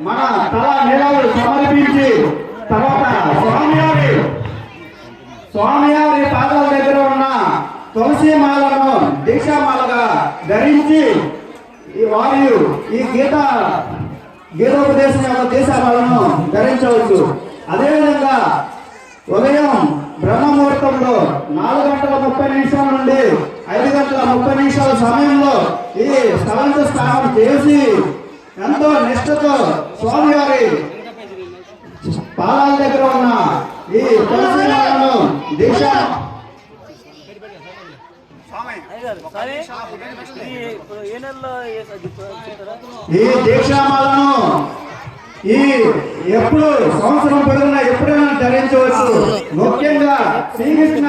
మన తల నిలవలు సమర్పించి తర్వాత స్వామివారి స్వామివారి పాదాల దగ్గర ఉన్న తులసి మాలను దీక్షామాలగా ధరించి ఈ వారు ఈ గీత గీతోపదేశం యొక్క దీక్షామాలను ధరించవచ్చు. అదేవిధంగా ఉదయం బ్రహ్మముహూర్తంలో నాలుగు గంటల ముప్పై నిమిషాల నుండి ఐదు గంటల ముప్పై నిమిషాల సమయంలో ఈ స్థలంతో స్నానం చేసి ఎంతో నిష్ఠతో స్వామివారి పాదాల దగ్గర ఉన్న ఈ తులసి మాలను దీక్ష స్వామి, ఏ నెలలో ఈ దీక్షామాలను ఈ ఎప్పుడు సంవత్సరం పొడుగునా ఎప్పుడైనా ధరించవచ్చు. ముఖ్యంగా శ్రీకృష్ణ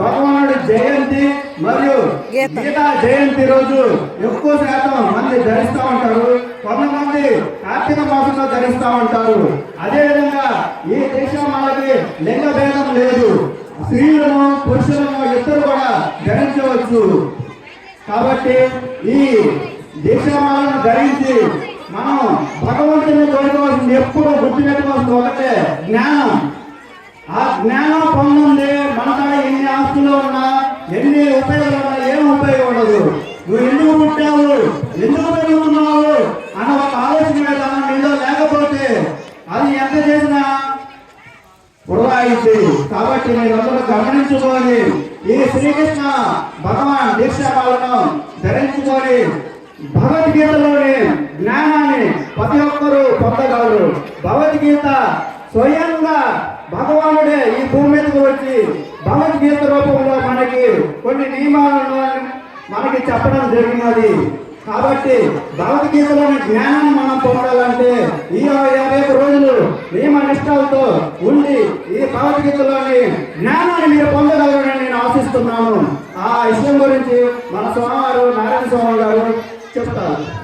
భగవానుడి జయంతి మరియు గీతా జయంతి రోజు ఎక్కువ శాతం మంది ధరిస్తూ ఉంటారు. మాసంలో అదే ఉంటారు అదేవిధంగా దేశం దీక్షామాలకి లింగ భేదం లేదు స్త్రీలను పురుషులను ఇద్దరు కూడా ధరించవచ్చు. కాబట్టి ఈ దేశమాలను ధరించి మనం భగవంతుని కోరుకోవాల్సింది ఎప్పుడు గుర్తుపెట్టుకోవాల్సింది ఒకటే జ్ఞానం. ఆ జ్ఞానం పొందండి మన ఎన్ని ఆస్తులు ఉన్నా ఎన్ని ఉపయోగ ఉపయోగం నేను ఎంత చేసినా ఉడవాయింది కాబట్టి మీరందరూ గమనించుకొని ఈ శ్రీకృష్ణ భగవాన్ దీక్షాపాలను ధరించుకొని భగవద్గీతలోని జ్ఞానాన్ని ప్రతి ఒక్కరూ పొందగలరు. భగవద్గీత స్వయంగా భగవానుడే ఈ భూమి మీదకు వచ్చి భగవద్గీత రూపంలో మనకి కొన్ని నియమాలను మనకి చెప్పడం జరిగినది. కాబట్టి భగవద్గీతలోని జ్ఞానాన్ని మనం పొందాలంటే ఈ యాభై రోజులు నియమ నష్టాలతో ఉండి ఈ భగవద్గీతలోని జ్ఞానాన్ని మీరు పొందగలరని నేను ఆశిస్తున్నాను. ఆ విషయం గురించి మన స్వామివారు నారాయణ స్వామి గారు చెప్తారు.